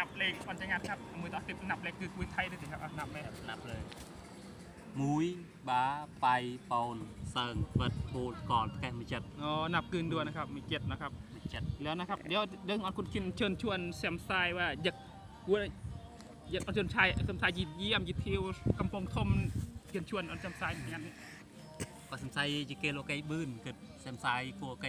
นับเลขก่อนจะงานครับเอามือต่อติดนับเลขคือคุยไทยด้วยสิครับอะนับไหมนับเลยมุ้ยบ้าไปปอนเซิงเปิดโบดก่อนแกมีจัดอ๋อนับกลืนด้วยนะครับมีเจ็ดนะครับมีจัดแล้วนะครับเดี๋ยวเดี๋ยวเอาคุณคินเชิญชวนแซมไซว่าอยากกูอยากเอาเชิญชายแซมไซยีเยี่ยมยีเที่ยวกำปงทมเชิญชวนเอาแซมไซอย่างนั้นก็สนใจจะเกลโลไกบื้นเกิดแซมไซกลัวไก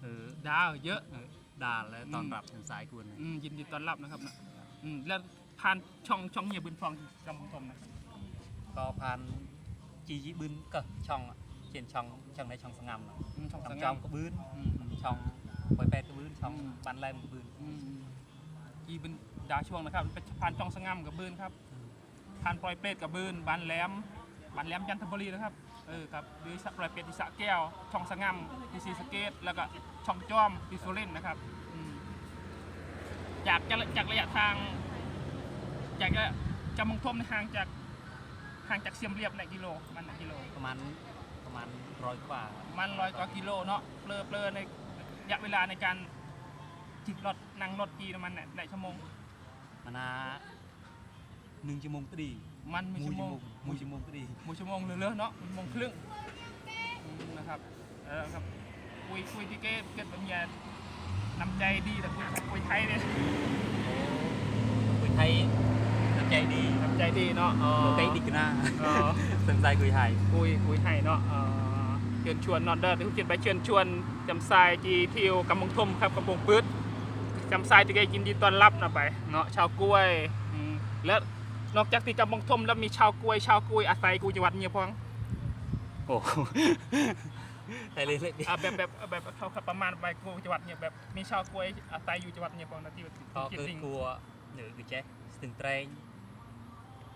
เออดาวเยอะเออ ด่าแล้วตอนรับแซมไซกวนอืมยินดีต้อนรับนะครับนะอืมแล้วผ่านช่องช่องเฮียบุญฟองกำปงทมนะก็ผ่านจีจีบื้นก็ช่องอะเช่นช่องช่องในช่องสงามเนาะอืมช่องสังช่กัอดงก็บื้นอืมอืมช่องปอยแปดก็บื้นช่องบ้านแรมก็บื้นอืมอีเป็นดาวช่วงนะครับเป็นผ่านช่องสงามกับบืนครับผ่านปลอยเป็ดกับบืนบานแหลมบานแหลมจันทบุรีนะครับ เออครับหรือปลอยเป็ดที่สระแก้ว ช่องสงามที่ศรีสะเกดแล้วก็ช่องจอมที่สุรินทร์นะครับอืมจากจากจากระยะทาง จากจะจำมงทมในห่างจากห่างจากเสียมเรียบในกิโลประมันกิโลประมาณประมาณร้อยกว่ามันร้อยกว่ากิโลเนาะเปลือเปลือในระยะเวลาในการจิบรถนั่งรถกีน้ำมันเนี่ยได้ชั่วโมง มานาห นึ่งชั่วโมงก็ดีมันมีชั่วโมงมูชั่วโมงก็ดีหมูชั่วโมงเหลือๆเนาะหมูชั่วโมงครึ่งอืมนะครับเออครับคุยคุยที่เกตเกิดเป็นยน้ำใจดีแต่คุยคุยไทยเนี่ยคุยไทยน้ำใจดีน้ำใจดีเนาะเออโลไกดีกันนะเออสนใจคุยไทยคุยคุยให้เนาะเออเชิญชวนเนอตเดอร์ที่คุณเขียนไปเชิญชวนจำทรายจีทิวกำมงทมครับกำปงปื๊ดจำทรายที่แกยินดีต้อนรับนะไปเนาะชาวกล้วยอืมแล้ว นอกจากที่กำมงทมแล้วมีชาวกล้วยชาวกล้วยอาศัยกูจังหวัดเนี่ยพองโอ้แต่เล็กๆดิอะแบบแบบแบบเขาเขาประมาณไปกูจังหวัดเนี่ยแบบมีชาวกล้วยอาศัยอยู่จังหวัดเนี่ยพองนะที่ก็ที่คือจริงกลัวหรือคือแจ๊สตึงแตรง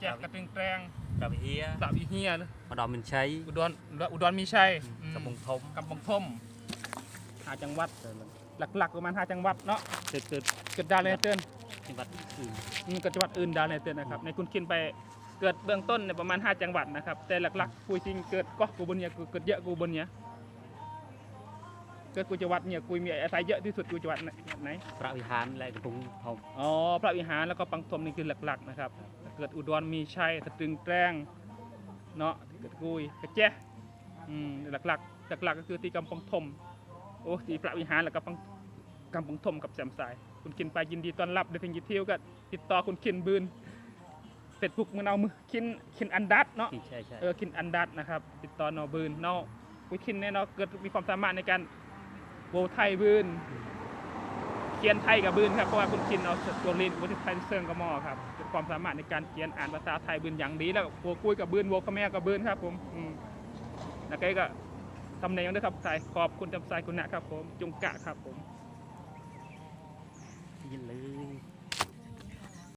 แจกกระตึงแตรงกับเฮียสาวอีเฮียนะมาดอมมันใช้อุดรอุดรมีชัยกระบงทมกำปงทมหาจังหวัดหลักๆประมาณห้าจังหวัดเนาะเกิดเกิดเกิดดาวเลยเตือน จังหวัดอื่นอืมก็จังหวัดอื่นดาวในเตือนนะครับ ในคุณคินไปเกิดเบื้องต้นในยประมาณ 5 จังหวัดนะครับ แต่หลักๆคุยจริงเกิดก็กูบนเนี่ยกูเกิดเยอะกูบนเนี่ยเกิดกูจังหวัดเนี่ยกูมีอาศัยเยอะที่สุดกูจังหวัดไหนไหนพระวิหารและกระบงทมอ๋อพระวิหารแล้วก็ปังทมนี่คือหลักๆนะครับ เกิดอุดรมีชัยสตรึงแตรงเนาะเกิดกุยกระเจ๊ะอืมหลักๆหลักๆก็คือที่กำปงทมโอ้ที่พระวิหารแล้วก็ปัง กำปงทมกับแสมสาย คุณคินไปยินดีต้อนรับเดี๋ยวถึงยิเที่ยวก็ติดต่อคุณคินบืนเฟซบุ๊กมือเอามือคินคินอันดัตเนาะที่ใช่ใช่เออคินอันดัตนะครับ ติดต่อนอบืนเนาะคุยคินเนี่ยเนาะเกิดมีความสามารถในการโวไทยบืนเขียนไทยกับบืนครับเพราะว่าคุณคินเอาตัวเรียนวุฒิไทยเซิงกับมอครับเป็นความสามารถในการเขียนอ่านภาษาไทยบืนอย่างดีแล้วโวคุยกับบืนโวกับแม่กับบืนครับผมอืมแล้วก็ทำในยังด้วยครับสายขอบคุณจำสายคุณนะครับผม จุงกะครับผม 地雷